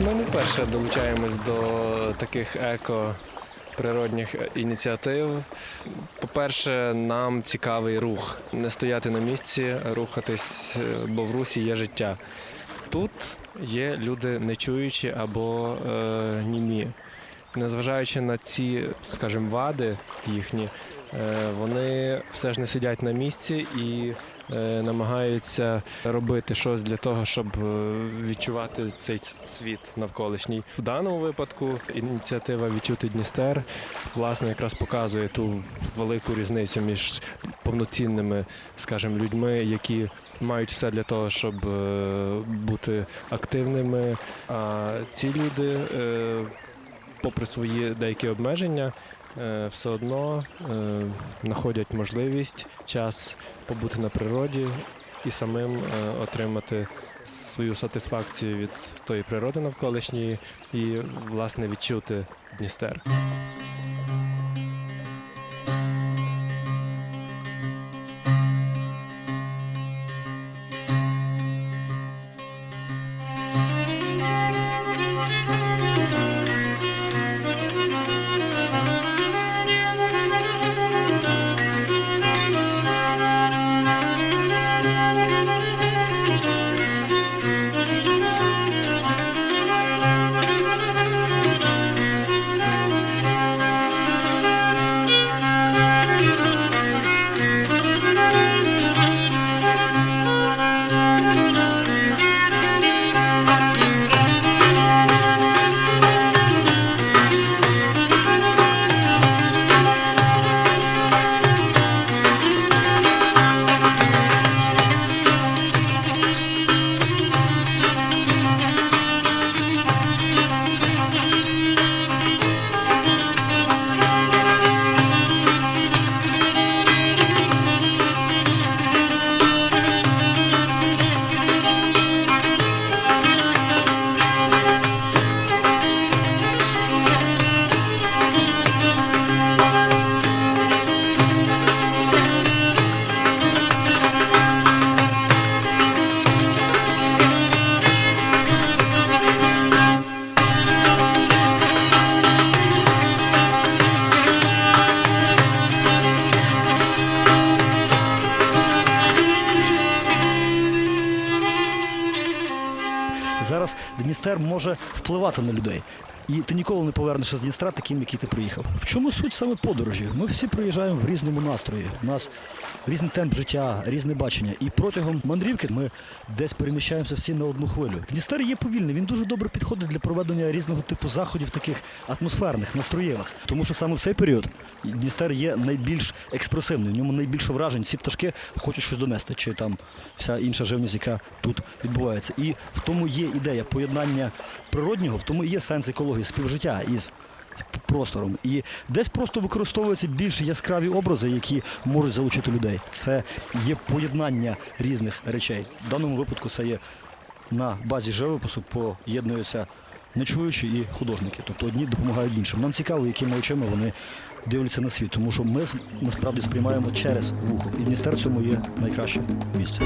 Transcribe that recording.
Ми не вперше долучаємось до таких еко. Природних ініціатив. По-перше, нам цікавий рух. Не стояти на місці, рухатись, е, бо в русі є життя. Тут є люди нечуючі або е, німі. Незважаючи на ці, скажімо, вади їхні, е, вони все ж не сидять на місці і е, намагаються робити щось для того, щоб е, відчувати цей світ навколишній. В даному випадку ініціатива Відчути Дністер власне якраз показує ту велику різницю між повноцінними, скажімо, людьми, які мають все для того, щоб бути активними. А ці люди, попри свої деякі обмеження, е, все одно е, знаходять можливість час побути на природі і самим е, отримати свою сатисфакцію від тої природи навколишньої і, власне, відчути Дністер. Дністер може впливати на людей. І ти ніколи не повернешся з Дністра таким, який ти приїхав. В чому суть саме подорожі? Ми всі приїжджаємо в різному настрої. У нас різний темп життя, різне бачення. І протягом мандрівки ми десь переміщаємося всі на одну хвилю. Дністер є повільний, він дуже добре підходить для проведення різного типу заходів, таких атмосферних, настроєвих. Тому що саме в цей період Дністер є найбільш експресивний, в ньому найбільше вражень. Ці пташки хочуть щось донести, чи там вся інша живність, яка тут відбувається. І в тому є ідея поєднання природнього, в тому і є сенс екології, співжиття із простором. І десь просто використовуються більш яскраві образи, які можуть залучити людей. Це є поєднання різних речей. В даному випадку це є на базі живопису поєднуються нечуючі і художники. Тобто одні допомагають іншим. Нам цікаво, якими очима вони дивляться на світ, тому що ми насправді сприймаємо через вухо. І Дністер в цьому є найкраще місце.